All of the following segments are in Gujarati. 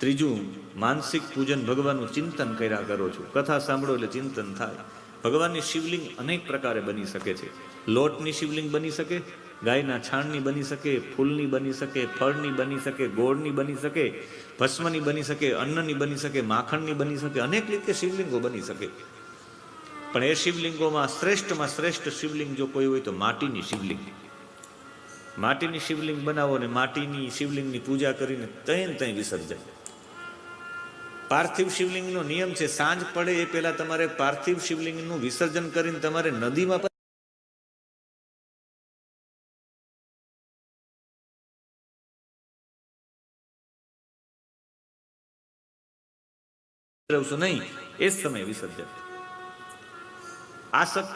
ત્રીજું, માનસિક પૂજન ભગવાનનું ચિંતન કર્યા કરો છો. કથા સાંભળો એટલે ચિંતન થાય. ભગવાનની શિવલિંગ અનેક પ્રકારે બની શકે છે. લોટની શિવલિંગ બની શકે, ગાયના છાણની બની શકે, ફૂલની બની શકે, ફળની બની શકે, ગોળની બની શકે, ભસ્મની બની શકે, અન્નની બની શકે, માખણની બની શકે, અનેક રીતે શિવલિંગો બની શકે. પણ એ શિવલિંગોમાં શ્રેષ્ઠમાં શ્રેષ્ઠ શિવલિંગ જો કોઈ હોય તો માટીની શિવલિંગ. માટીની શિવલિંગ બનાવો ને માટીની શિવલિંગની પૂજા કરીને તૈન તઈ વિસર્જન. પાર્થિવ શિવલિંગનો નિયમ છે, સાંજ પડે એ પહેલા તમારે પાર્થિવ શિવલિંગનું વિસર્જન કરીને તમારે નદીમાં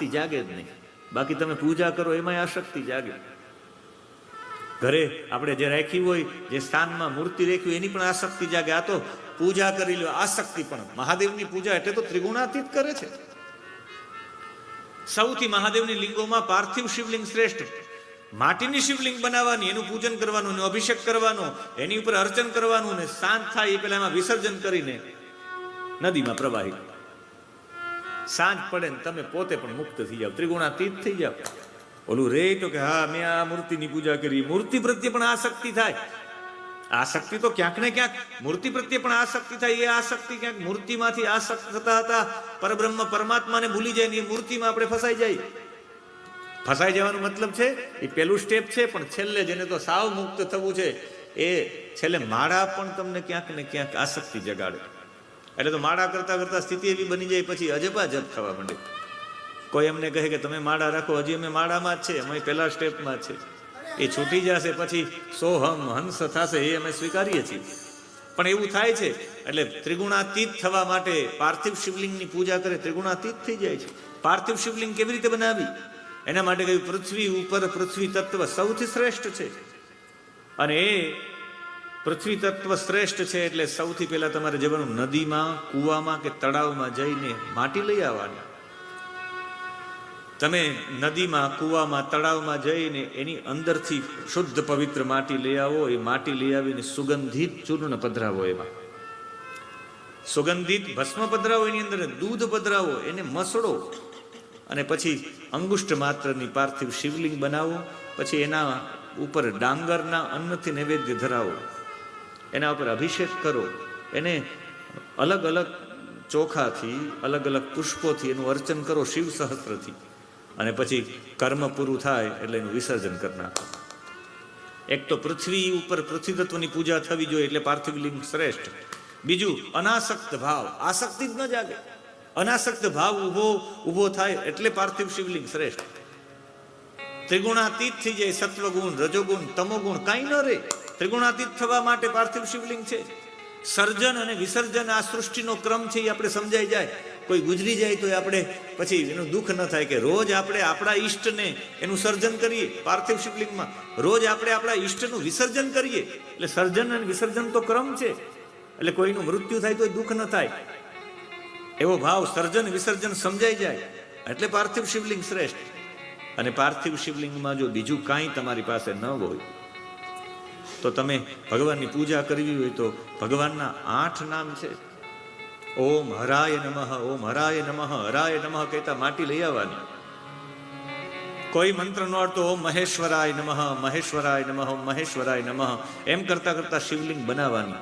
જાગે જ નહીં. બાકી તમે પૂજા કરો એમાં આસક્તિ જાગે. ઘરે આપણે જે રાખી હોય, જે સ્થાનમાં મૂર્તિ રાખી એની પણ આસક્તિ જાગે. આ તો પૂજા કરી લો આસક્તિ પણ. મહાદેવની પૂજા એટલે તો ત્રિગુણાતીત કરે છે. સૌથી મહાદેવની લિંગોમાં પાર્થિવ શિવલિંગ શ્રેષ્ઠ. માટીની શિવલિંગ બનાવવાની, એનું પૂજન કરવાનું અભિષેક કરવાનો, એની ઉપર અર્ચન કરવાનું ને શાંત થાય એ પેલા એમાં વિસર્જન કરીને નદીમાં પ્રવાહિત સાંજ પડે ને તમે પોતે પણ મુક્ત થઈ જાવ ત્રિગુણાતીત થઈ જાવ ઓલું રે તો કે, હા, મેં આ મૂર્તિની પૂજા કરી. મૂર્તિ પ્રત્યે પણ આસક્તિ થાય. આસક્તિ તો ક્યાંક ને ક્યાંક, મૂર્તિ પ્રત્યે પણ આસક્તિ થાય, એ આસક્તિ ક્યાંક મૂર્તિમાંથી આસક્ત થતા હતા. પરબ્રહ્મ પરમાત્માને ભૂલી જાય ને એ મૂર્તિમાં આપણે ફસાઈ જાય. ફસાઈ જવાનો મતલબ છે, એ પેલું સ્ટેપ છે, પણ છેલ્લે જેને તો સાવ મુક્ત થવું છે, એ છેલ્લે માળા પણ તમને ક્યાંક ને ક્યાંક આસક્તિ જગાડે. એટલે તો માળા કરતા કરતા સ્થિતિ એવી બની જાય, પછી અજબા જપ થવા માંડે. કોઈ એમને કહે કે તમે માળા રાખો, હજી અમે માળામાં જ છે, અમે પહેલા સ્ટેપમાં છે. એ છૂટી જશે, પછી સોહમ હંસ થશે એ અમે સ્વીકારીએ છીએ. પણ એવું થાય છે, એટલે ત્રિગુણાતીત થવા માટે પાર્થિવ શિવલિંગની પૂજા કરે, ત્રિગુણાતીત થઈ જાય છે. પાર્થિવ શિવલિંગ કેવી રીતે બનાવી એના માટે કહ્યું, પૃથ્વી ઉપર પૃથ્વી તત્વ સૌથી શ્રેષ્ઠ છે. અને એ પૃથ્વી તત્વ શ્રેષ્ઠ છે એટલે સૌથી પહેલા તમારે જવાનું નદીમાં, કૂવામાં કે તળાવમાં જઈને માટી લઈ આવવાની. તમે નદીમાં, કૂવામાં, તળાવમાં જઈને એની અંદરથી શુદ્ધ પવિત્ર માટી લઈ આવો. એ માટી લઈ આવીને સુગંધિત ચૂર્ણ પધરાવો એમાં. સુગંધિત ભસ્મ પધરાવો, એની અંદર દૂધ પધરાવો, એને મસળો. અને પછી અંગુષ્ઠ માત્રની પાર્થિવ શિવલિંગ બનાવો. પછી એના ઉપર ડાંગરના અન્નથી નૈવેદ્ય ધરાવો. એના ઉપર અભિષેક કરો. એને અલગ અલગ ચોખાથી, અલગ અલગ પુષ્પોથી એનું અર્ચન કરો. શિવ સહસ્ત્રથી અને પછી કર્મ પૂરું થાય એટલે એનું વિસર્જન કરી નાખો. એક તો પૃથ્વી ઉપર પૃથ્વી તત્વની પૂજા થવી જોઈએ એટલે પાર્થિવ લિંગ શ્રેષ્ઠ. બીજું, અનાસક્ત ભાવ. આસક્તિ જ ન જાગે. અનાસક્ત ભાવ ઊભો ઊભો થાય એટલે પાર્થિવ શિવલિંગ શ્રેષ્ઠ. ત્રિગુણાતીત થઈ જાય સત્વગુણ, રજોગુણ, તમોગુણ, કાંઈ ન રહે. ત્રિગુણાતીત થવા માટે પાર્થિવ શિવલિંગ છે. સર્જન અને વિસર્જન આ સૃષ્ટિનો ક્રમ છે એ આપણે સમજાઈ જાય. કોઈ ગુજરી જાય તો આપણે પછી એનું દુઃખ ન થાય કે રોજ આપણે આપણા ઈષ્ટને એનું સર્જન કરીએ. પાર્થિવ શિવલિંગમાં રોજ આપણે આપણા ઈષ્ટનું વિસર્જન કરીએ. એટલે સર્જન અને વિસર્જન તો ક્રમ છે. એટલે કોઈનું મૃત્યુ થાય તો દુઃખ ન થાય. એવો ભાવ સર્જન વિસર્જન સમજાઈ જાય. એટલે પાર્થિવ શિવલિંગ શ્રેષ્ઠ. અને પાર્થિવ શિવલિંગમાં જો બીજું કાંઈ તમારી પાસે ન હોય, તો તમે ભગવાનની પૂજા કરવી હોય તો ભગવાનના આઠ નામ છે. ઓમ હરાય નમઃ, ઓમ હરાય નમઃ હરાય નમઃ કહેતા માટી લઈ આવવાની. કોઈ મંત્ર નો અર્થ ઓમ મહેશ્વરાય નમઃ મહેશ્વરાય નમઃ મહેશ્વરાય નમઃ. એમ કરતા કરતા શિવલિંગ બનાવવાની.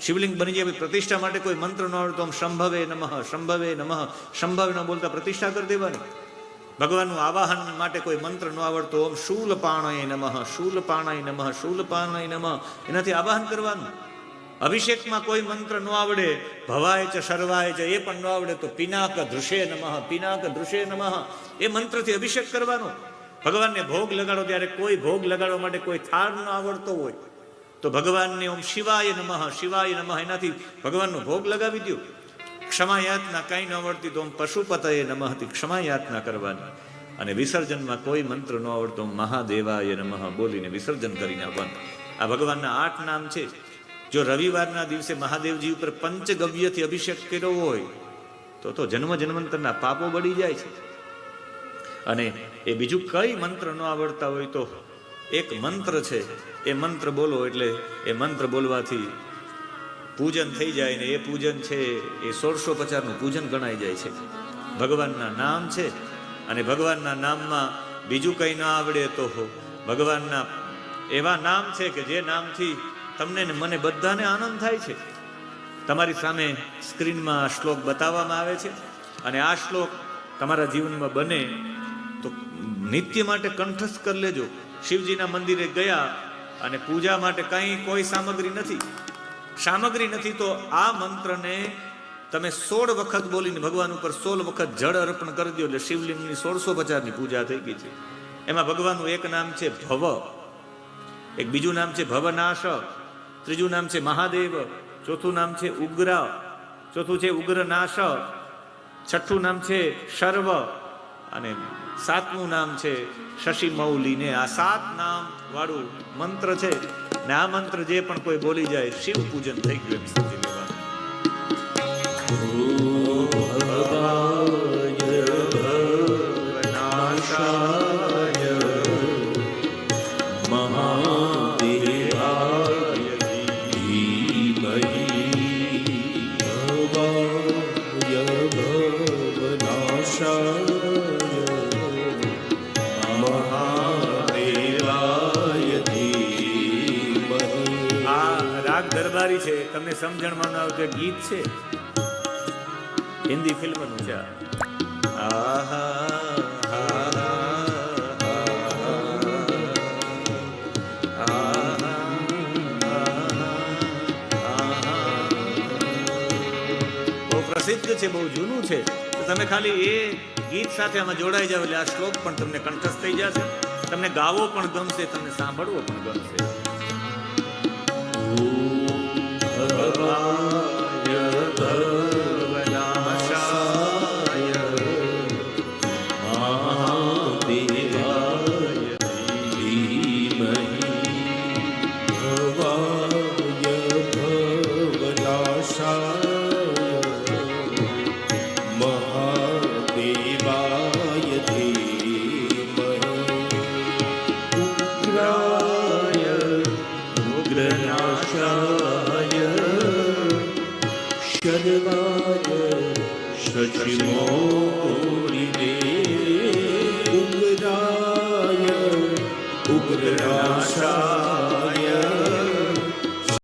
શિવલિંગ બની જાય પ્રતિષ્ઠા માટે કોઈ મંત્ર નો અર્થ ઓમ શંભવે નમઃ સંભવે નમઃ. સંભવે ન બોલતા પ્રતિષ્ઠા કરી દેવાની. ભગવાનનું આવાહન માટે કોઈ મંત્ર ન આવડતો ઓમ શૂલપાણય નમઃ શૂલપાણય નમઃ શૂલપાણય નમઃ. એનાથી આવાહન કરવાનું. અભિષેકમાં કોઈ મંત્ર ન આવડે, ભવાય છે સર્વાય છે એ પણ ન આવડે તો પિનાક ધૃષે નમઃ, પિનાક ધૃષે નમઃ. એ મંત્રથી અભિષેક કરવાનો. ભગવાનને ભોગ લગાડો ત્યારે કોઈ ભોગ લગાડવા માટે કોઈ થાળ ન આવડતો હોય. તો ભગવાનને ઓમ શિવાય નમઃ શિવાય નમઃ, એનાથી ભગવાનનો ભોગ લગાવી દો ક્ષમા યાતના કાંઈ ન આવડતી તો પશુપતયે નમઃથી ક્ષમા યાતના કરવાની. અને વિસર્જનમાં કોઈ મંત્ર ન આવડતો મહાદેવાય નમઃ બોલીને વિસર્જન કરીને આવવાનું. આ ભગવાનના આઠ નામ છે. જો રવિવારના દિવસે મહાદેવજી ઉપર પંચગવ્યથી અભિષેક કર્યો હોય, તો તો જન્મ જન્માંતરના પાપો બળી જાય છે. અને એ બીજું કઈ મંત્ર ન આવડતા હોય તો એક મંત્ર છે. એ મંત્ર બોલો એટલે એ મંત્ર બોલવાથી પૂજન થઈ જાય ને એ પૂજન છે, એ સોળસો પચાસનું પૂજન ગણાઈ જાય છે. ભગવાનના નામ છે અને ભગવાનના નામમાં બીજું કંઈ ના આવડે તો ભગવાનના એવા નામ છે કે જે નામથી તમને ને મને બધાને આનંદ થાય છે. તમારી સામે સ્ક્રીનમાં આ શ્લોક બતાવવામાં આવે છે. અને આ શ્લોક તમારા જીવનમાં બને તો નિત્ય માટે કંઠસ્થ કરી લેજો. શિવજીના મંદિરે ગયા અને પૂજા માટે કંઈ કોઈ સામગ્રી નથી. સામગ્રી નથી તો આ મંત્રને તમે સોળ વખત બોલીને ભગવાન ઉપર સોળ વખત જળ અર્પણ કરી દો એટલે શિવલિંગની સોળસો પચાસની પૂજા થઈ ગઈ છે. એમાં ભગવાનનું એક નામ છે ભવ. એક બીજું નામ છે ભવનાશ. ત્રીજું નામ છે મહાદેવ, ચોથું નામ છે ઉગ્ર, ચોથું છે ઉગ્રનાશ, છઠ્ઠું નામ છે સર્વ, અને સાતમું નામ છે શશી મૌલીને આ સાત નામ વાળું મંત્ર છે ને આ મંત્ર જે પણ કોઈ બોલી જાય, શિવ પૂજન થઈ ગયું એમ તમને સમજણમાં ન આવે ગીત છે. હિન્દી ફિલ્મનું છે આહા, પ્રસિદ્ધ છે બહુ જૂનું છે. તો તમે ખાલી એ ગીત સાથે આમાં જોડાઈ જાવ એટલે આ શ્લોક પણ તમને કંઠસ્થ થઈ જશે. તમને ગાવો પણ ગમશે તમને સાંભળવો પણ ગમશે.